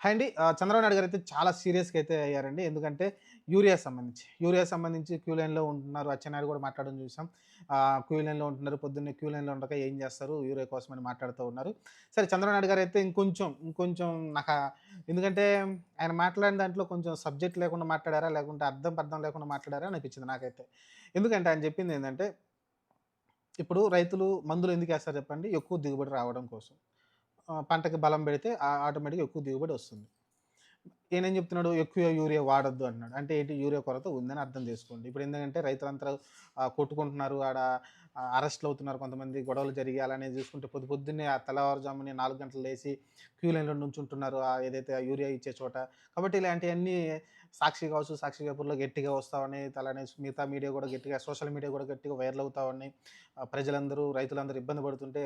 Hi అండి చంద్రబాబు నాయుడు గారు అయితే చాలా సీరియస్గా అయితే అయ్యారండి. ఎందుకంటే యూరియా సంబంధించి యూరియా సంబంధించి క్యూ లైన్లో ఉంటున్నారు. అచ్చెన్నాయుడు కూడా మాట్లాడడం చూసాం. క్యూ లైన్లో ఉంటున్నారు. పొద్దున్నే క్యూ లైన్లో ఉండక ఏం చేస్తారు? యూరియా కోసం అని మాట్లాడుతూ ఉన్నారు. సరే చంద్రబాబు నాయుడు గారు అయితే ఇంకొంచెం ఇంకొంచెం నాకు ఎందుకంటే ఆయన మాట్లాడిన దాంట్లో కొంచెం సబ్జెక్ట్ లేకుండా మాట్లాడారా? లేకుంటే అర్థం పర్థం లేకుండా మాట్లాడారా? అనిపించింది నాకైతే. ఎందుకంటే ఆయన చెప్పింది ఏంటంటే ఇప్పుడు రైతులు మందులు ఎందుకు వేస్తారు చెప్పండి? ఎక్కువ దిగుబడి రావడం కోసం. పంటకి బలం పెడితే ఆటోమేటిక్గా ఎక్కువ దిగుబడి వస్తుంది. ఈయనేం చెప్తున్నాడు? ఎక్కువ యూరియా వాడొద్దు అన్నాడు. అంటే ఏంటి? యూరియా కొరత ఉందని అర్థం చేసుకోండి. ఇప్పుడు ఎందుకంటే రైతులంతా కొట్టుకుంటున్నారు. ఆడ అరెస్ట్లు అవుతున్నారు. కొంతమంది గొడవలు జరిగి అలానే చూసుకుంటే పొద్దు పొద్దున్నే ఆ తెల్లవారుజాముని నాలుగు గంటలు లేచి క్యూ లైన్లో నుంచుంటున్నారు. ఆ ఏదైతే ఆ యూరియా ఇచ్చే చోట. కాబట్టి ఇలాంటివన్నీ సాక్షి కావచ్చు సాక్షి పేపర్లో గట్టిగా వస్తామని అలానే మిగతా మీడియా కూడా గట్టిగా సోషల్ మీడియా కూడా గట్టిగా వైరల్ అవుతామని ప్రజలందరూ రైతులందరూ ఇబ్బంది పడుతుంటే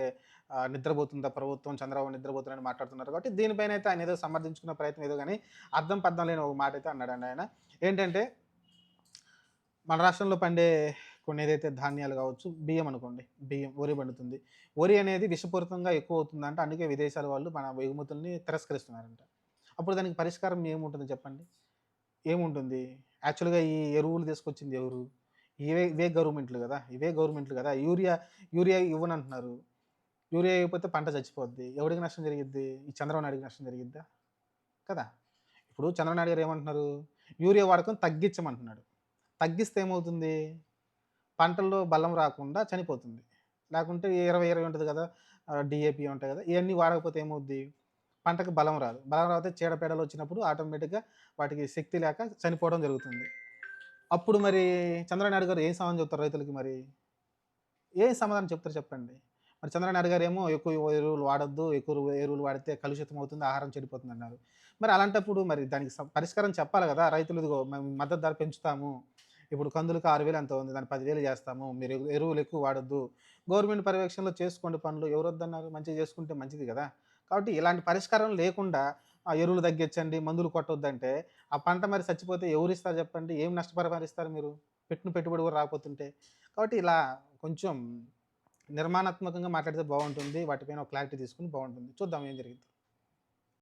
నిద్రపోతుందా? ప్రభుత్వం చంద్రబాబు నిద్రపోతుందని మాట్లాడుతున్నారు. కాబట్టి దీనిపైన అయితే ఆయన ఏదో సమర్థించుకున్న ప్రయత్నం ఏదో కానీ అర్థం పర్థం లేని ఒక మాట అయితే అన్నాడండి ఆయన. ఏంటంటే మన రాష్ట్రంలో పండే కొన్ని ఏదైతే ధాన్యాలు కావచ్చు బియ్యం అనుకోండి బియ్యం వరి పండుతుంది. వరి అనేది విషపూరితంగా ఎక్కువ అవుతుందంటే అందుకే విదేశాల వాళ్ళు మన ఎగుమతుల్ని తిరస్కరిస్తున్నారంట. అప్పుడు దానికి పరిష్కారం ఏముంటుంది చెప్పండి? ఏముంటుంది? యాక్చువల్గా ఈ ఎరువులు తీసుకొచ్చింది ఎవరు? ఇవే ఇవే గవర్నమెంట్లు కదా ఇవే గవర్నమెంట్లు కదా. Urea urea ఇవ్వనంటున్నారు. యూరియా అయిపోతే పంట చచ్చిపోద్ది. ఎవరికి నష్టం జరిగిద్ది? ఈ చంద్రబాబు నాయుడికి నష్టం జరిగిద్దా? కదా. ఇప్పుడు చంద్రనాయుడు గారు ఏమంటున్నారు? యూరియా వాడకం తగ్గించమంటున్నాడు. తగ్గిస్తే ఏమవుతుంది? పంటల్లో బలం రాకుండా చనిపోతుంది. లేకుంటే ఇరవై ఇరవై ఉంటుంది కదా డిఏపి ఉంటాయి కదా ఇవన్నీ వాడకపోతే ఏమవుద్ది? పంటకు బలం రాదు. బలం రాకపోతే చీడపీడలు వచ్చినప్పుడు ఆటోమేటిక్గా వాటికి శక్తి లేక చనిపోవడం జరుగుతుంది. అప్పుడు మరి చంద్రనాయుడు గారు ఏం సమాధానం చెప్తారు రైతులకి మరి? ఏం సమాధానం చెప్తారు చెప్పండి? మరి చంద్రనాయుడు గారు ఏమో ఎక్కువ ఎరువులు వాడొద్దు ఎక్కువ ఎరువులు వాడితే కలుషితం అవుతుంది ఆహారం చెడిపోతుంది అన్నారు మరి అలాంటప్పుడు మరి దానికి పరిష్కారం చెప్పాలి కదా. రైతులు ఇదిగో మేము మద్దతు ధర పెంచుతాము. ఇప్పుడు కందులకు ఆరు వేలు ఎంత ఉంది దాన్ని పదివేలు చేస్తాము. మీరు ఎరువులు ఎక్కువ వాడొద్దు. గవర్నమెంట్ పర్యవేక్షణలో చేసుకోండి పనులు ఎవరు వద్దన్నారు మంచిగా చేసుకుంటే మంచిది కదా. కాబట్టి ఇలాంటి పరిష్కారం లేకుండా ఆ ఎరువులు తగ్గించండి మందులు కొట్టొద్దంటే ఆ పంట మరి చచ్చిపోతే ఎవరు ఇస్తారు చెప్పండి? ఏం నష్టపరిహారిస్తారు మీరు? పెట్టిన పెట్టుబడి కూడా రాకపోతుంటే. కాబట్టి ఇలా కొంచెం నిర్మాణాత్మకంగా మాట్లాడితే బాగుంటుంది వాటిపైన ఒక క్లారిటీ తీసుకుని బాగుంటుంది. చూద్దాం ఏం జరిగింది.